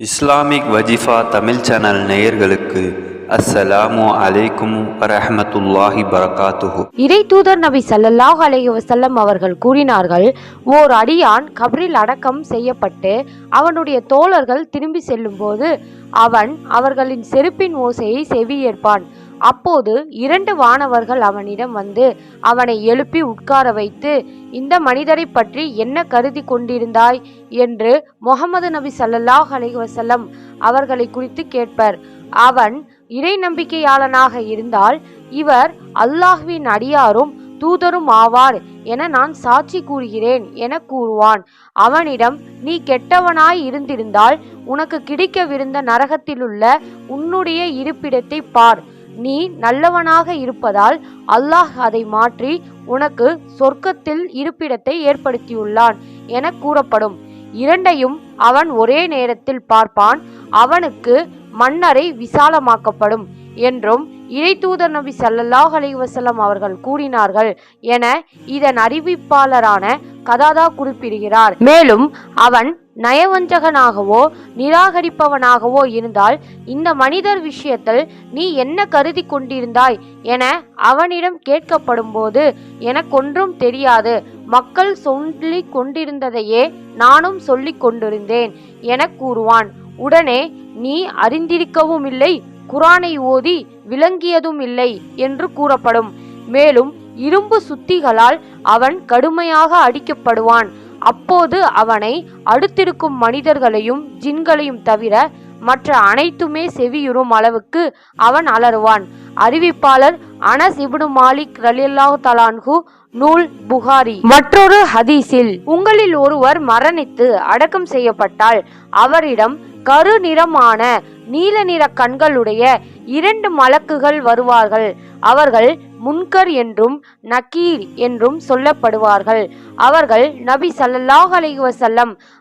Islamic வஜிஃபா Tamil channel நேயர்களுக்கு அஸ்ஸலாமு அலைக்கும் வரஹமத்துல்லாஹி பரகாத்துஹு. இறை தூதர் நபி ஸல்லல்லாஹு அலைஹி வஸல்லம் அவர்கள் கூறினார்கள் ஓர் அடியான் கபரில் அடக்கம் செய்யப்பட்டு அவனுடைய தோழர்கள் திரும்பி செல்லும்போது அவன் அவர்களின் செருப்பின் ஓசையை செவியேற்பான். அப்போது இரண்டு வானவர்கள் அவனிடம் வந்து அவனை எழுப்பி உட்கார வைத்து இந்த மனிதரை பற்றி என்ன கருதி கொண்டிருந்தாய்? என்று முகமது நபி சல்லல்லாஹ் அலைவசல்லம் அவர்களை குறித்து கேட்பர். அவன் இறை நம்பிக்கையாளனாக இருந்தால் இவர் அல்லாஹ்வின் அடியாரும் தூதரும் ஆவார் என நான் சாட்சி கூறுகிறேன் என கூறுவான். அவனிடம் நீ கெட்டவனாய் இருந்திருந்தால் உனக்கு கிடைக்கவிருந்த நரகத்திலுள்ள உன்னுடைய இருப்பிடத்தை பார். நீ நல்லவனாக இருப்பதால் அல்லாஹ் அதை மாற்றி உனக்கு சொர்க்கத்தில் இருப்பிடத்தை ஏற்படுத்தியுள்ளான் என கூறப்படும். இரண்டையும் அவன் ஒரே நேரத்தில் பார்ப்பான் அவனுக்கு மன்னரை விசாலமாக்கப்படும் என்றும் இறை தூதர் நபி ஸல்லல்லாஹு அலைஹி அவர்கள் கூறினார்கள் என இதன் அறிவிப்பாளரான கதாதா குறிப்பிடுகிறார். மேலும் அவன் நயவஞ்சகனாகவோ நிராகரிப்பவனாகவோ இருந்தால் இந்த மனிதர் விஷயத்தில் நீ என்ன கருதி கொண்டிருந்தாய் என அவனிடம் கேட்கப்படும்போது எனக்கொன்றும் தெரியாது. மக்கள் சொல்லி கொண்டிருந்ததையே நானும் சொல்லிக் கொண்டிருந்தேன் என கூறுவான். உடனே நீ அறிந்திருக்கவும் இல்லை குரானை ஓதி விளங்கியதும் இல்லை என்று கூறப்படும். மேலும் இரும்பு சுத்திகளால் அவன் கடுமையாக அடிக்கப்படுவான். அப்போது அவனை அடுத்திருக்கும் மனிதர்களையும் ஜின்களையும் தவிர மற்ற அனைத்துமே செவியுறும் அளவுக்கு அவன் அலறுவான். அறிவிப்பாளர் அனஸ் இப்னு மாலிக் ரலியல்லாஹு தலான்ஹு நூல் புகாரி. மற்றொரு ஹதீஸில் உங்களில் ஒருவர் மரணித்து அடக்கம் செய்யப்பட்டால் அவரிடம் கருநிறமான நீல நிற கண்களுடைய இரண்டு மலக்குகள் வருவார்கள். அவர்கள் முன்கர் என்றும் நக்கீர் என்றும் சொல்லப்படுவார்கள். அவர்கள் நபி ஸல்லல்லாஹு அலைஹி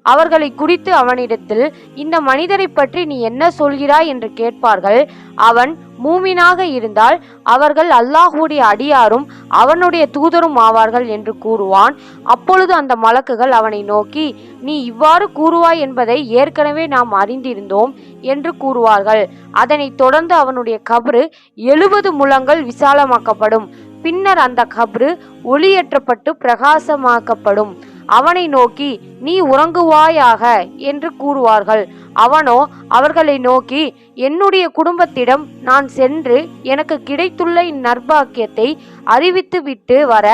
அவர்களை குறித்து அவனிடத்தில் இந்த மனிதரை பற்றி நீ என்ன சொல்கிறாய்? என்று கேட்பார்கள். அவன் மூமினாக இருந்தால் அவர்கள் அல்லாஹுடைய அடியாரும் அவனுடைய தூதரும் ஆவார்கள் என்று கூறுவான். அப்பொழுது அந்த மலக்குகள் அவனை நோக்கி நீ இவ்வாறு கூறுவாய் என்பதை ஏற்கனவே நாம் அறிந்திருந்தோம் என்று கூறுவார்கள். அதனைத் தொடர்ந்து அவனுடைய கபரு எழுபது முழங்கள் விசாலமாக்கப்படும். பின்னர் அந்த கபரு ஒளியேற்றப்பட்டு பிரகாசமாக்கப்படும். அவனை நோக்கி நீ உறங்குவாயாக என்று கூறுவார்கள். அவனோ அவர்களை நோக்கி என்னுடைய குடும்பத்திடம் நான் சென்று எனக்கு கிடைத்துள்ள இந்நற்பாக்கியத்தை அறிவித்து விட்டு வர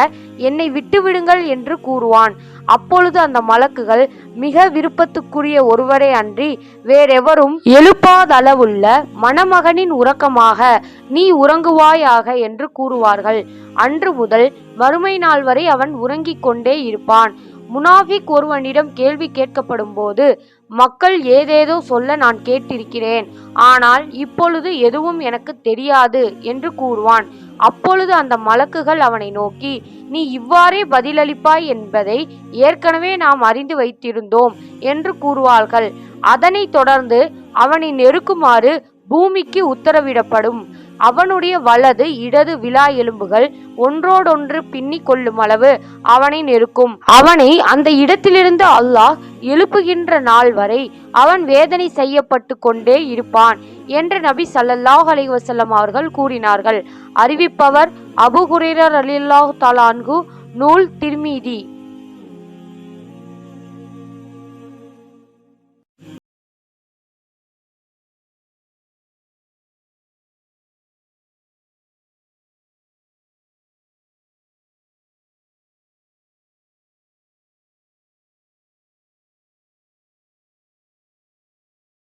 என்னை விட்டுவிடுங்கள் என்று கூறுவான். அப்பொழுது அந்த மலக்குகள் மிக விருப்பத்துக்குரிய ஒருவரே அன்றி வேறெவரும் எழுப்பாதளவுள்ள மணமகனின் உறக்கமாக நீ உறங்குவாயாக என்று கூறுவார்கள். அன்று முதல் மறுமை நாள் வரை அவன் உறங்கிக் கொண்டே இருப்பான். முனாஃபிக் ஒருவனிடம் கேள்வி கேட்கப்படும் போது மக்கள் ஏதேதோ சொல்ல நான் கேட்டிருக்கிறேன். ஆனால் இப்பொழுது எதுவும் எனக்கு தெரியாது என்று கூறுவான். அப்பொழுது அந்த மலக்குகள் அவனை நோக்கி நீ இவ்வாறே பதிலளிப்பாய் என்பதை ஏற்கனவே நாம் அறிந்து வைத்திருந்தோம் என்று கூறுவார்கள். அதனைத் தொடர்ந்து அவனை நெருக்குமாறு பூமிக்கு உத்தரவிடப்படும். அவனுடைய வலது இடது விழா எலும்புகள் ஒன்றோடொன்று பின்னிக் கொள்ளும் அளவு அவனை நெருக்கும். அவனை அந்த இடத்திலிருந்து அல்லாஹ் எழுப்புகின்ற நாள் வரை அவன் வேதனை செய்யப்பட்டு கொண்டே இருப்பான் என்று நபி சல்லல்லாஹ் அலி வசல்லம் அவர்கள் கூறினார்கள். அறிவிப்பவர் அபு குரேரர் ரலியல்லாஹு தஆலா நூல் திருமீதி.